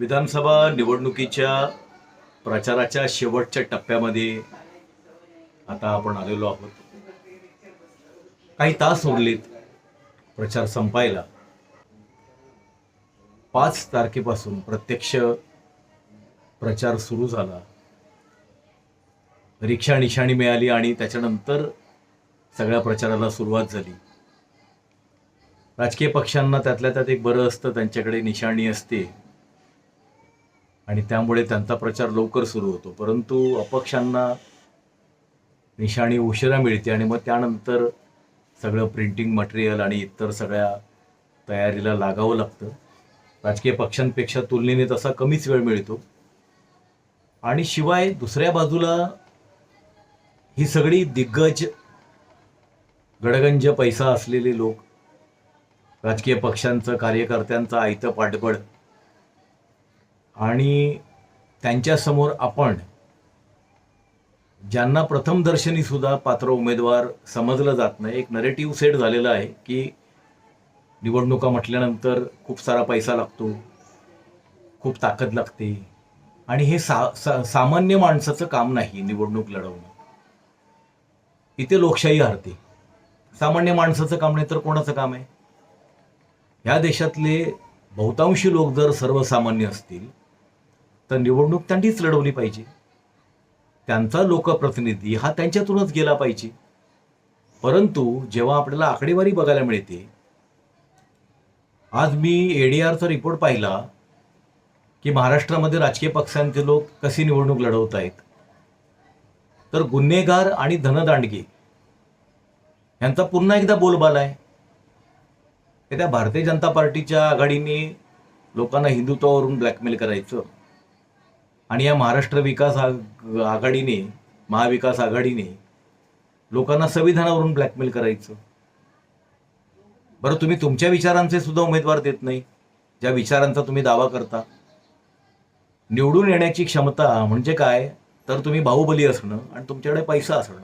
विधानसभा निवडणुकीच्या प्रचाराच्या शेवटच्या टप्प्यामध्ये आता आपण आलेलो आहोत. काही तास उरलेत प्रचार संपायला. पाच तारखेपासून प्रत्यक्ष प्रचार सुरू झाला. रिक्षा निशाणी मिळाली आणि त्याच्यानंतर सगळ्या प्रचाराला सुरुवात झाली. राजकीय पक्षांना त्यातल्या त्यात एक बरं असतं त्यांच्याकडे निशाणी असते. आणि त्यामुळे त्यांचा प्रचार लवकर सुरू होतो. परंतु अपक्षांना निशाणी उशिरा मिळते आणि मग त्यानंतर सगळं प्रिंटिंग मटेरियल आणि इतर सगळ्या तयारीला लागावं लागतं. राजकीय पक्षांपेक्षा तुलनेने तसा कमीच वेळ मिळतो. आणि शिवाय दुसऱ्या बाजूला ही सगळी दिग्गज गडगंज पैसा असलेले लोक राजकीय पक्षांचं कार्यकर्त्यांचं आयतं पाठबळ आणि त्यांच्यासमोर आपण ज्यांना प्रथमदर्शनी सुद्धा पात्र उमेदवार समजलं जात नाही एक नरेटिव्ह सेट झालेला आहे की निवडणुका म्हटल्यानंतर खूप सारा पैसा लागतो खूप ताकद लागते. आणि हे सा, सा सामान्य माणसाचं काम नाही निवडणूक लढवणं. इथे लोकशाही हरते. सामान्य माणसाचं काम नाही तर कोणाचं काम आहे? ह्या देशातले बहुतांशी लोक जर सर्वसामान्य असतील तर निवडणूक त्यांनीच लढवली पाहिजे. त्यांचा लोकप्रतिनिधी हा त्यांच्यातूनच गेला पाहिजे. परंतु जेव्हा आपल्याला आकडेवारी बघायला मिळते आज मी एडीआरचा रिपोर्ट पाहिला की महाराष्ट्रामध्ये राजकीय पक्षांचे लोक कशी निवडणूक लढवत आहेत. तर गुन्हेगार आणि धनदांडगे यांचा पुन्हा एकदा बोलबाला आहे. त्या भारतीय जनता पार्टीच्या आघाडीने लोकांना हिंदुत्वावरून ब्लॅकमेल करायचं. आणि या महाराष्ट्र विकास आघाडीने महाविकास आघाडीने लोकांना संविधानावरून ब्लॅकमेल करायचं. बरं तुम्ही तुमच्या विचारांचे सुद्धा उमेदवार देत नाही. ज्या विचारांचा तुम्ही दावा करता. निवडून येण्याची क्षमता म्हणजे काय? तर तुम्ही बाहुबली असणं आणि तुमच्याकडे पैसा असणं.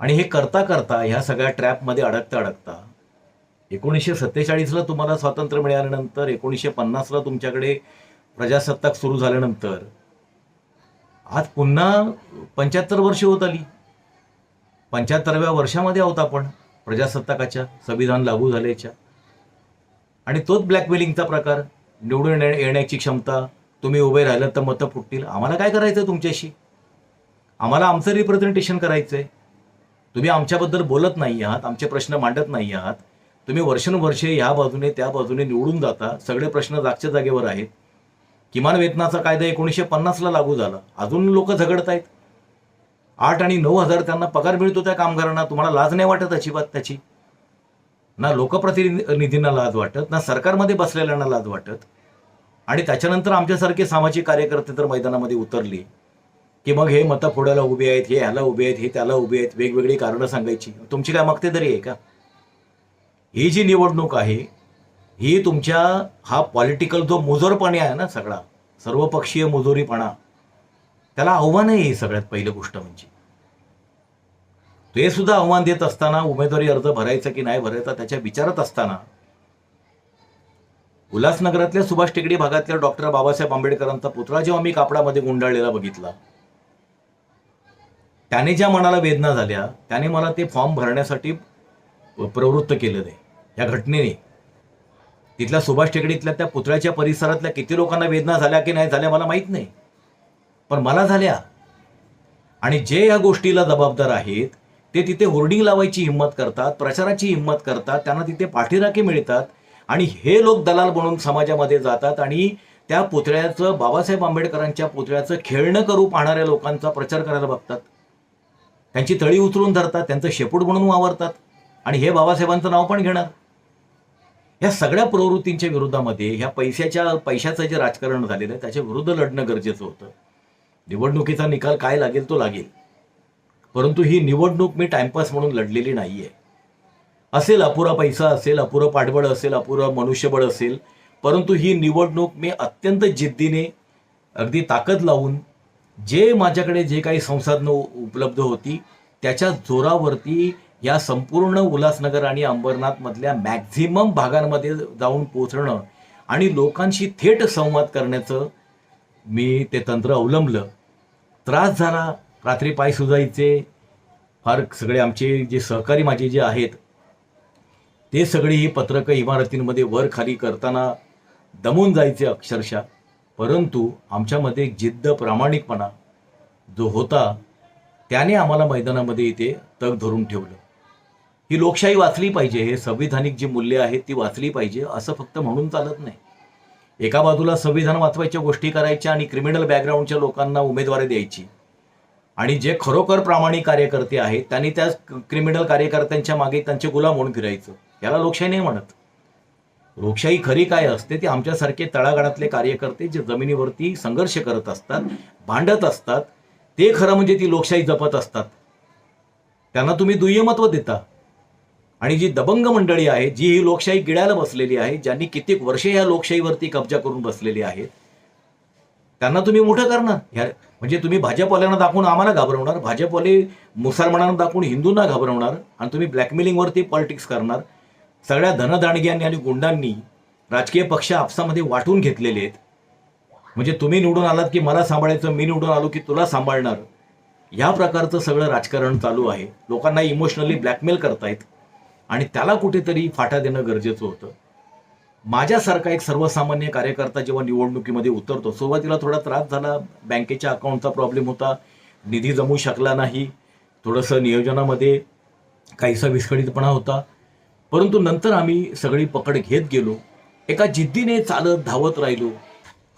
आणि हे करता करता ह्या सगळ्या ट्रॅपमध्ये अडकता अडकता एकोणीसशे सत्तेचाळीसला तुम्हाला स्वातंत्र्य मिळाल्यानंतर एकोणीसशे पन्नासला तुमच्याकडे प्रजासत्ताक सुरू झाल्यानंतर आज पुन्हा पंच्याहत्तर वर्ष होत आली. पंच्याहत्तरव्या वर्षामध्ये आहोत आपण प्रजासत्ताकाच्या संविधान लागू झाल्याच्या. आणि तोच ब्लॅकमेलिंगचा प्रकार निवडून येण्या- येण्याची क्षमता तुम्ही उभे राहिलं तर मतं फुटतील. आम्हाला काय करायचं तुमच्याशी? आम्हाला आमचं रिप्रेझेंटेशन करायचं आहे तुम्ही आमच्याबद्दल बोलत नाही आहात आमचे प्रश्न मांडत नाही आहात. तुम्ही वर्षानुवर्षे ह्या बाजूने त्या बाजूने निवडून जाता. सगळे प्रश्न जागच्या जागेवर आहेत. किमान वेतनाचा कायदा एकोणीसशे पन्नासला लागू झाला. अजून लोक झगडत आहेत आठ आणि नऊ हजार त्यांना पगार मिळतो त्या कामगारांना तुम्हाला लाज नाही वाटत अजिबात त्याची? ना लोकप्रतिनिधींना लाज वाटत ना सरकारमध्ये बसलेल्यांना लाज वाटत. आणि त्याच्यानंतर आमच्यासारखे सामाजिक कार्यकर्ते तर मैदानामध्ये उतरली की मग हे मतं फोडायला उभे आहेत हे ह्याला उभे आहेत हे त्याला उभे आहेत वेगवेगळी कारणं सांगायची. तुमची काय मक्तेदरी आहे का? ही जी निवडणूक आहे ही तुमच्या हा पॉलिटिकल जो मुजोरपणा आहे ना सगळा सर्वपक्षीय मुजोरीपणा त्याला आव्हान आहे ही सगळ्यात पहिली गोष्ट म्हणजे. ते सुद्धा आव्हान देत असताना उमेदवारी अर्ज भरायचा की नाही भरायचा त्याच्या विचारत असताना उल्हासनगरातल्या सुभाष टेकडी भागातल्या डॉक्टर बाबासाहेब आंबेडकरांचा पुतळा जेव्हा मी कापडामध्ये गुंडाळलेला बघितला त्याने ज्या मनाला वेदना झाल्या त्याने मला ते फॉर्म भरण्यासाठी प्रवृत्त केलं आहे या घटनेने. तिथल्या सुभाष टेकडीतल्या त्या पुतळ्याच्या परिसरातल्या किती लोकांना वेदना झाल्या की नाही झाल्या मला माहीत नाही. पण मला झाल्या. आणि जे या गोष्टीला जबाबदार आहेत ते तिथे होर्डिंग लावायची हिंमत करतात प्रचाराची हिंमत करतात त्यांना तिथे पाठीराखे मिळतात आणि हे लोक दलाल बनून समाजामध्ये जातात आणि त्या पुतळ्याचं बाबासाहेब आंबेडकरांच्या पुतळ्याचं खेळणं करू पाहणाऱ्या लोकांचा प्रचार करायला बघतात. त्यांची तळी उचलून धरतात त्यांचं शेपूट म्हणून वावरतात आणि हे बाबासाहेबांचं नाव पण घेणार. ह्या सगळ्या प्रवृत्तींच्या विरोधामध्ये ह्या पैशाच्या पैशाचं जे राजकारण झालेलं आहे त्याच्या विरुद्ध लढणं गरजेचं होतं. निवडणुकीचा निकाल काय लागेल तो लागेल. परंतु ही निवडणूक मी टाइमपास म्हणून लढलेली नाही आहे असेल अपुरा पैसा असेल अपुरं पाठबळ असेल अपुरं मनुष्यबळ असेल परंतु ही निवडणूक मी अत्यंत जिद्दीने अगदी ताकद लावून जे माझ्याकडे जे काही संसाधनं उपलब्ध होती त्याच्या जोरावरती या संपूर्ण उल्हासनगर आणि अंबरनाथमधल्या मॅक्झिमम भागांमध्ये जाऊन पोचणं आणि लोकांशी थेट संवाद करण्याचं मी ते तंत्र अवलंबलं. त्रास झाला. रात्री पाय सुजायचे. फार सगळे आमचे जे सहकारी माझे जे आहेत ते सगळी ही पत्रकं इमारतींमध्ये वर खाली करताना दमून जायचे अक्षरशः. परंतु आमच्यामध्ये एक जिद्द प्रामाणिकपणा जो होता त्याने आम्हाला मैदानामध्ये इथे तग धरून ठेवलं. ही लोकशाही वाचली पाहिजे हे संविधानिक जी मूल्य आहेत ती वाचली पाहिजे असं फक्त म्हणून चालत नाही. एका बाजूला संविधान वाचवायच्या गोष्टी करायच्या आणि क्रिमिनल बॅकग्राऊंडच्या लोकांना उमेदवारी द्यायची. आणि जे खरोखर प्रामाणिक कार्यकर्ते आहेत त्यांनी त्या क्रिमिनल कार्यकर्त्यांच्या मागे त्यांचे गुलाम म्हणून फिरायचं. याला लोकशाही नाही म्हणत. लोकशाही खरी काय असते ते आमच्यासारखे तळागाळातले कार्यकर्ते जे जमिनीवरती संघर्ष करत असतात भांडत असतात ते खरं म्हणजे ती लोकशाही जपत असतात. त्यांना तुम्ही दुय्यमत्व देता. आणि जी दबंग मंडळी आहे जी ही लोकशाही गिळायला बसलेली आहे ज्यांनी कित्येक वर्षे या लोकशाहीवरती कब्जा करून बसलेली आहेत त्यांना तुम्ही मोठं करणार. ह्या म्हणजे तुम्ही भाजपवाल्यांना दाखवून आम्हाला घाबरवणार भाजपवाले मुसलमानांना दाखवून हिंदूंना घाबरवणार आणि तुम्ही ब्लॅकमेलिंगवरती पॉलिटिक्स करणार. सगळ्या धनदाणग्यांनी आणि गुंडांनी राजकीय पक्ष आपसामध्ये वाटून घेतलेले आहेत. म्हणजे तुम्ही निवडून आलात की मला सांभाळायचं मी निवडून आलो की तुला सांभाळणार. या प्रकारचं सगळं राजकारण चालू आहे. लोकांना इमोशनली ब्लॅकमेल करतायत. आणि त्याला कुठेतरी फाटा देणं गरजेचं होतं. माझ्यासारखा एक सर्वसामान्य कार्यकर्ता जेव्हा निवडणुकीमध्ये उतरतो सुरुवातीला थोडा त्रास झाला बँकेच्या अकाउंटचा प्रॉब्लेम होता निधी जमू शकला नाही थोडंसं नियोजनामध्ये काहीसा विस्कळीतपणा होता. परंतु नंतर आम्ही सगळी पकड घेत गेलो. एका जिद्दीने चालत धावत राहिलो.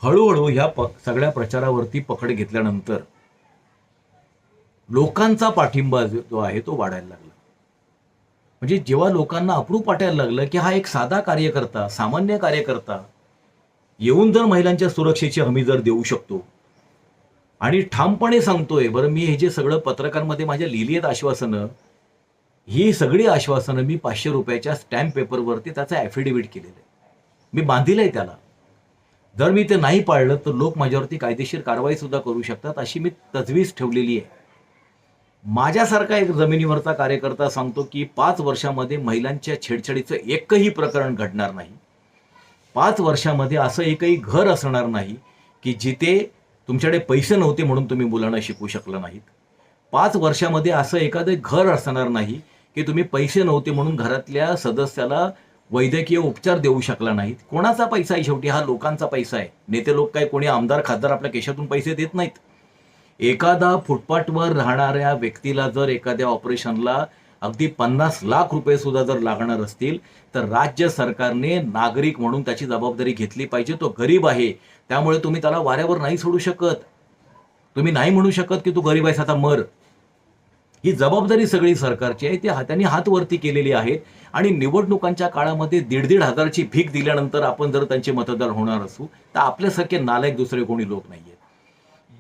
हळूहळू ह्या प सगळ्या प्रचारावरती पकड घेतल्यानंतर लोकांचा पाठिंबा जो जो आहे तो वाढायला लागला. म्हणजे जेव्हा लोकांना अप्रूप वाटायला लागलं की हा एक साधा कार्यकर्ता सामान्य कार्यकर्ता येऊन जर महिलांच्या सुरक्षेची हमी जर देऊ शकतो. आणि ठामपणे सांगतोय बरं मी हे जे सगळं पत्रकांमध्ये माझ्या लिहिली आहेत आश्वासनं ही सगळी आश्वासनं मी पाचशे रुपयाच्या स्टॅम्प पेपरवरती त्याचं ॲफिडेव्हिट केलेलं आहे. मी बांधिलं आहे त्याला. जर मी ते नाही पाळलं तर लोक माझ्यावरती कायदेशीर कारवाईसुद्धा करू शकतात अशी मी तजवीज ठेवलेली आहे. माझ्यासारखा एक जमिनीवरचा कार्यकर्ता सांगतो की पाच वर्षामध्ये महिलांच्या छेडछाडीचं एकही प्रकरण घडणार नाही. पाच वर्षामध्ये असं एकही घर असणार नाही की जिथे तुमच्याकडे पैसे नव्हते म्हणून तुम्ही मुलांना शिकू शकला नाहीत. पाच वर्षामध्ये असं एखादं घर असणार नाही की तुम्ही पैसे नव्हते म्हणून घरातल्या सदस्याला वैद्यकीय उपचार देऊ शकला नाहीत. कोणाचा पैसा आहे शेवटी? हा लोकांचा पैसा आहे. नेते लोक काय कोणी आमदार खासदार आपल्या केशातून पैसे देत नाहीत. एखादा फुटपाथवर राहणाऱ्या व्यक्तीला जर एखाद्या ऑपरेशनला अगदी पन्नास लाख रुपये सुद्धा जर लागणार असतील तर राज्य सरकारने नागरिक म्हणून त्याची जबाबदारी घेतली पाहिजे. तो गरीब आहे त्यामुळे तुम्ही त्याला वाऱ्यावर नाही सोडू शकत. तुम्ही नाही म्हणू शकत की तू गरीब आहेस आता मर. ही जबाबदारी सगळी सरकारची आहे ती हाताने हातवरती हात वरती केलेली आहे. आणि निवडणुकांच्या काळामध्ये दीड दीड हजारची भीक दिल्यानंतर आपण जर त्यांचे मतदार होणार असू तर आपल्यासारखे नालायक दुसरे कोणी लोक नाही आहेत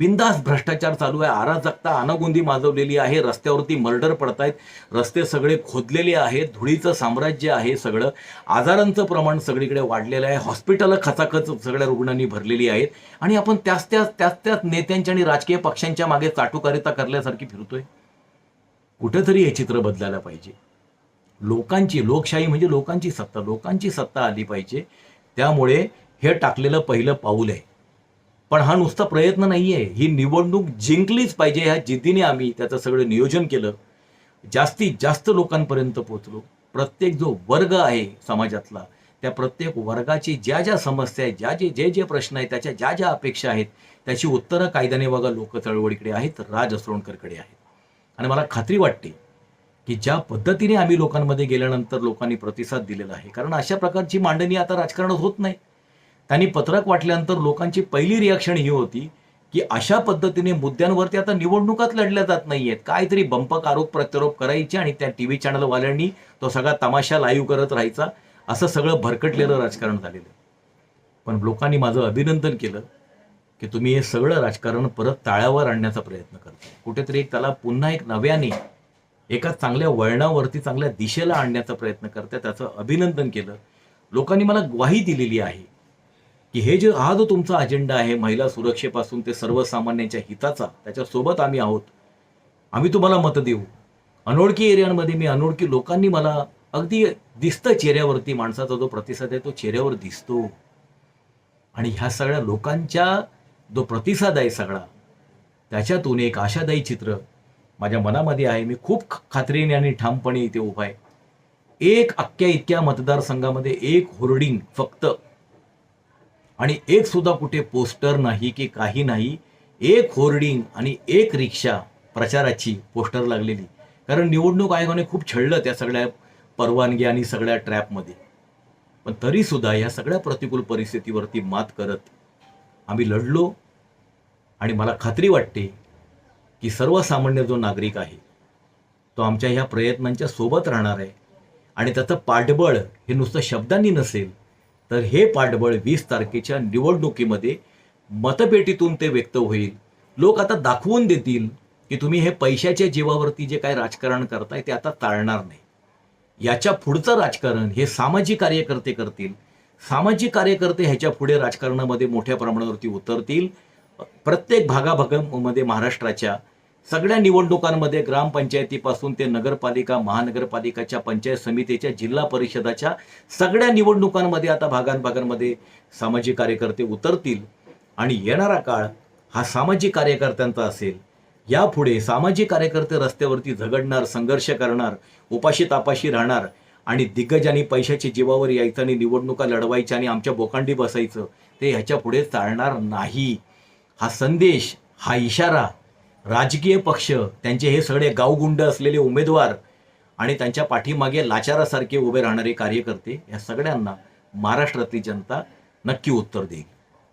बिंदास भ्रष्टाचार चालू आहे. आराजकता अनागोंदी माजवलेली आहे. रस्त्यावरती मर्डर पडतायत. रस्ते सगळे खोदलेले आहेत. धुळीचं साम्राज्य आहे सगळं. आजारांचं प्रमाण सगळीकडे वाढलेलं आहे. हॉस्पिटलं खचाखच सगळ्या रुग्णांनी भरलेली आहेत. आणि आपण त्याच त्याच त्याच त्याच नेत्यांच्या आणि राजकीय पक्षांच्या मागे चाटुकारिता करल्यासारखी फिरतोय. कुठेतरी हे चित्र बदलायला पाहिजे. लोकांची लोकशाही म्हणजे लोकांची सत्ता. लोकांची सत्ता आली पाहिजे. त्यामुळे हे टाकलेलं पहिलं पाऊल आहे. पण हा नुसता प्रयत्न नाही आहे ही निवडणूक जिंकलीच पाहिजे ह्या जिद्दीने आम्ही त्याचं सगळं नियोजन केलं. जास्तीत जास्त लोकांपर्यंत पोहोचलो. प्रत्येक जो वर्ग आहे समाजातला त्या प्रत्येक वर्गाची ज्या ज्या समस्या आहेत ज्या जे जे जे प्रश्न आहेत त्याच्या ज्या ज्या अपेक्षा आहेत त्याची उत्तरं कायद्याने बघा लोक चळवळीकडे आहेत राज असरोणकरकडे आहेत. आणि मला खात्री वाटते की ज्या पद्धतीने आम्ही लोकांमध्ये गेल्यानंतर लोकांनी प्रतिसाद दिलेला आहे कारण अशा प्रकारची मांडणी आता राजकारणात होत नाही. त्यांनी पत्रक वाटल्यानंतर लोकांची पहिली रिॲक्शन ही होती की अशा पद्धतीने मुद्द्यांवरती आता निवडणुकाच लढल्या जात नाहीयेत. काहीतरी बंपक आरोप प्रत्यारोप करायचे आणि त्या टी व्ही चॅनलवाल्यांनी तो सगळा तमाशा लाईव्ह करत राहायचा. असं सगळं भरकटलेलं राजकारण झालेलं आहे. पण लोकांनी माझं अभिनंदन केलं की तुम्ही हे सगळं राजकारण परत ताळ्यावर आणण्याचा प्रयत्न करता. कुठेतरी त्याला पुन्हा एक नव्याने एका चांगल्या वळणावरती चांगल्या दिशेला आणण्याचा प्रयत्न करता त्याचं अभिनंदन केलं. लोकांनी मला ग्वाही दिलेली आहे. की हे जे हा जो तुमचा अजेंडा आहे महिला सुरक्षेपासून ते सर्वसामान्यांच्या हिताचा त्याच्यासोबत आम्ही आहोत. आम्ही तुम्हाला मतं देऊ. अनोळखी एरियांमध्ये मी अनोळखी लोकांनी मला अगदी दिसतं चेहऱ्यावरती माणसाचा जो प्रतिसाद आहे तो चेहऱ्यावर दिसतो. आणि ह्या सगळ्या लोकांच्या जो प्रतिसाद आहे सगळा त्याच्यातून एक आशादायी चित्र माझ्या मनामध्ये आहे. मी खूप खात्रीने आणि ठामपणे इथे उभा आहे. एक अख्ख्या इतक्या मतदारसंघामध्ये एक होर्डिंग फक्त आणि एक सुद्धा कुठे पोस्टर नाही की काही नाही एक होर्डिंग आणि एक रिक्षा प्रचाराची पोस्टर लागलेली. कारण निवडणूक आयोगाने खूप छळलं त्या सगळ्या परवानगी आणि सगळ्या ट्रॅपमध्ये. पण तरीसुद्धा या सगळ्या प्रतिकूल परिस्थितीवरती मात करत आम्ही लढलो. आणि मला खात्री वाटते की सर्वसामान्य जो नागरिक आहे तो आमच्या ह्या प्रयत्नांच्या सोबत राहणार आहे. आणि त्याचं पाठबळ हे नुसतं शब्दांनी नसेल तर हे पाठबळ वीस तारखेच्या निवडणुकीमध्ये मतपेटीतून ते व्यक्त होईल. लोक आता दाखवून देतील की तुम्ही हे पैशाच्या जीवावरती जे काय राजकारण करताय ते आता टाळणार नाही. याच्या पुढचं राजकारण हे सामाजिक कार्यकर्ते करतील. सामाजिक कार्यकर्ते ह्याच्या पुढे राजकारणामध्ये मोठ्या प्रमाणावरती उतरतील. प्रत्येक भागाभागामध्ये महाराष्ट्राच्या सगळ्या निवडणुकांमध्ये ग्रामपंचायतीपासून ते नगरपालिका महानगरपालिकाच्या पंचायत समितीच्या जिल्हा परिषदाच्या सगळ्या निवडणुकांमध्ये आता भागांभागांमध्ये सामाजिक कार्यकर्ते उतरतील. आणि येणारा काळ हा सामाजिक कार्यकर्त्यांचा असेल. यापुढे सामाजिक कार्यकर्ते रस्त्यावरती झगडणार संघर्ष करणार उपाशी तापाशी राहणार आणि दिग्गज आणि जीवावर यायचं आणि निवडणुका लढवायच्या आणि आमच्या बोकांडी बसायचं ते ह्याच्या पुढे चालणार नाही. हा संदेश हा इशारा राजकीय पक्ष त्यांचे हे सगळे गावगुंड असलेले उमेदवार आणि त्यांच्या पाठीमागे लाचारासारखे उभे राहणारे कार्यकर्ते या सगळ्यांना महाराष्ट्रातली जनता नक्की उत्तर देईल.